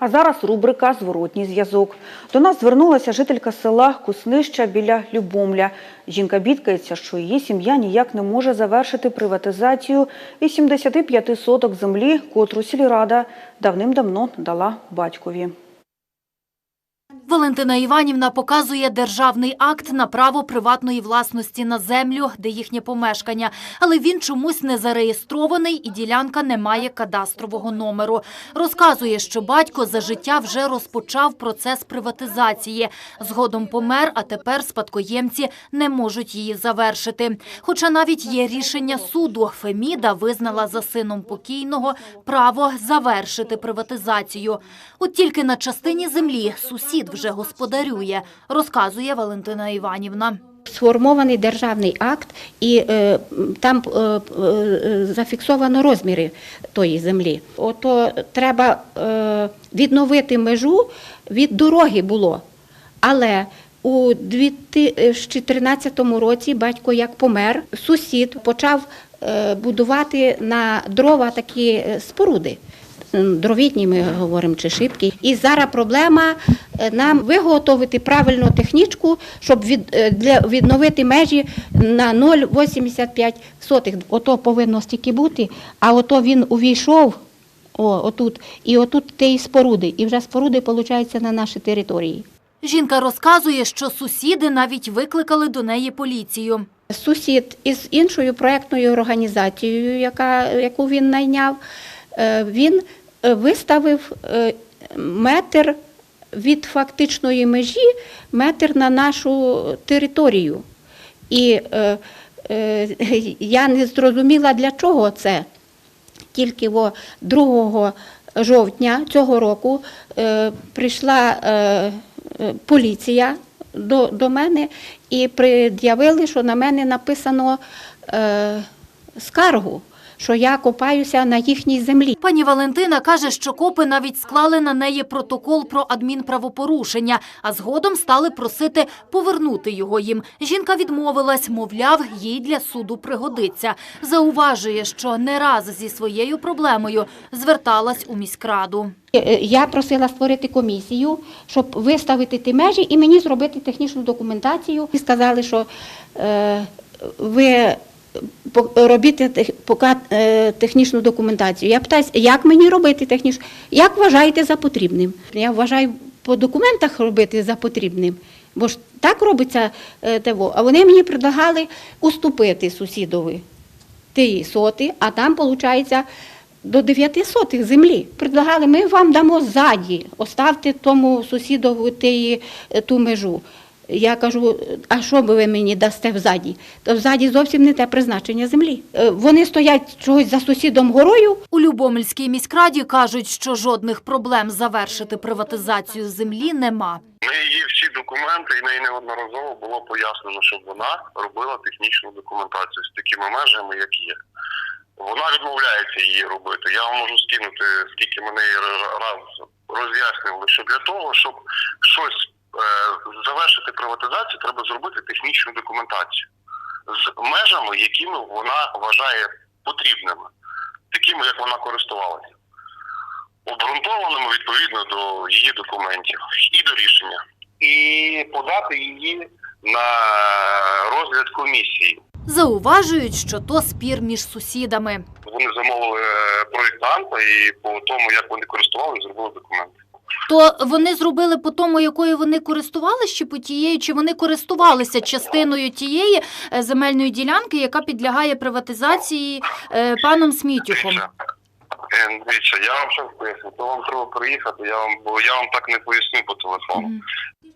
А зараз рубрика Зворотній зв'язок. До нас звернулася жителька села Куснища біля Любомля. Жінка бідкається, що її сім'я ніяк не може завершити приватизацію 85 соток землі, котру сільрада давним-давно дала батькові. Валентина Іванівна показує державний акт на право приватної власності на землю, де їхнє помешкання. Але він чомусь не зареєстрований і ділянка не має кадастрового номеру. Розказує, що батько за життя вже розпочав процес приватизації. Згодом помер, а тепер спадкоємці не можуть її завершити. Хоча навіть є рішення суду. Феміда визнала за сином покійного право завершити приватизацію. От тільки на частині землі сусід вже господарює, розказує Валентина Іванівна. Сформований державний акт, і е, там е, е, зафіксовано розміри тої землі. Ото треба е, відновити межу від дороги було. Але у 2013 році батько як помер, сусід почав е, будувати на дрова такі е, споруди. Дровітні ми говоримо чи шибки. І зараз проблема е, нам виготовити правильну технічку, щоб від, е, для, відновити межі на 0,85 сотих. Ото повинно стільки бути, а ото він увійшов. О, отут, і отут ті споруди, і вже споруди, виходить, на нашій території. Жінка розказує, що сусіди навіть викликали до неї поліцію. Сусід із іншою проєктною організацією, яка, яку він найняв, е, він виставив е, метр від фактичної межі, метр на нашу територію. І е, е, я не зрозуміла, для чого це. Тільки 2 жовтня цього року е, прийшла е, е, поліція до, до мене і пред'явили, що на мене написано е, скаргу, що я копаюся на їхній землі. Пані Валентина каже, що копи навіть склали на неї протокол про адмінправопорушення, а згодом стали просити повернути його їм. Жінка відмовилась, мовляв, їй для суду пригодиться. Зауважує, що не раз зі своєю проблемою зверталась у міськраду. Е, Я просила створити комісію, щоб виставити ті межі і мені зробити технічну документацію. І сказали, що е, ви пока, е, технічну документацію. Я питаюся, як мені робити технічну? Як вважаєте за потрібним? Я вважаю по документах робити за потрібним. Бо ж так робиться е. А вони мені предлагали уступити сусідові тієї соти, а там, виходить, до 9 сотих землі. Предлагали, ми вам дамо ззаді, оставте тому сусідову е, ту межу. Я кажу, а що би ви мені дасте взаді? То взаді зовсім не те призначення землі. Е, Вони стоять чогось за сусідом горою, У Любомельській міськраді кажуть, що жодних проблем завершити приватизацію землі нема. Неї є всі документи, і неї неодноразово було пояснено, щоб вона робила технічну документацію з такими межами, як є. Вона відмовляється її робити. Я вам можу скинути, скільки мене її раз роз'яснювали, що для того, щоб щось завершити приватизацію, треба зробити технічну документацію з межами, якими вона вважає потрібними, такими, як вона користувалася обґрунтованими відповідно до її документів і до рішення, і подати її на розгляд комісії. Зауважують, що то спір між сусідами. Вони замовили е, проєктанта і по тому, як вони користувалися, зробили документи. То вони зробили по тому, якою вони користувалися, чи по тієї, чи вони користувалися частиною тієї е, земельної ділянки, яка підлягає приватизації е, паном Смітюхом. Е, Дивіться, я вам що поясню, то вам треба приїхати, я вам, бо я вам так не поясню по телефону.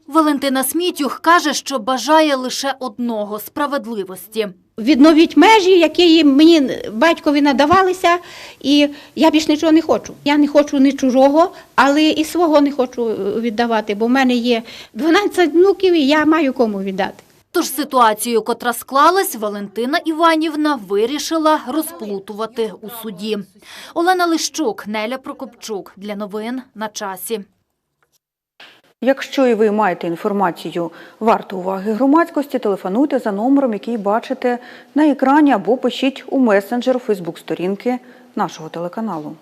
Валентина Смітюх каже, що бажає лише одного справедливості. відновіть межі, які мені батькові надавалися, і я більш нічого не хочу. Я не хочу ні чужого, але і свого не хочу віддавати, бо в мене є 12 внуків, і я маю кому віддати. Тож ситуацію, котра склалась, Валентина Іванівна вирішила розплутувати у суді. Олена Лищук, Неля Прокопчук. Для новин на часі. Якщо і ви маєте інформацію варту уваги громадськості, телефонуйте за номером, який бачите на екрані, або пишіть у месенджер Фейсбук сторінки нашого телеканалу.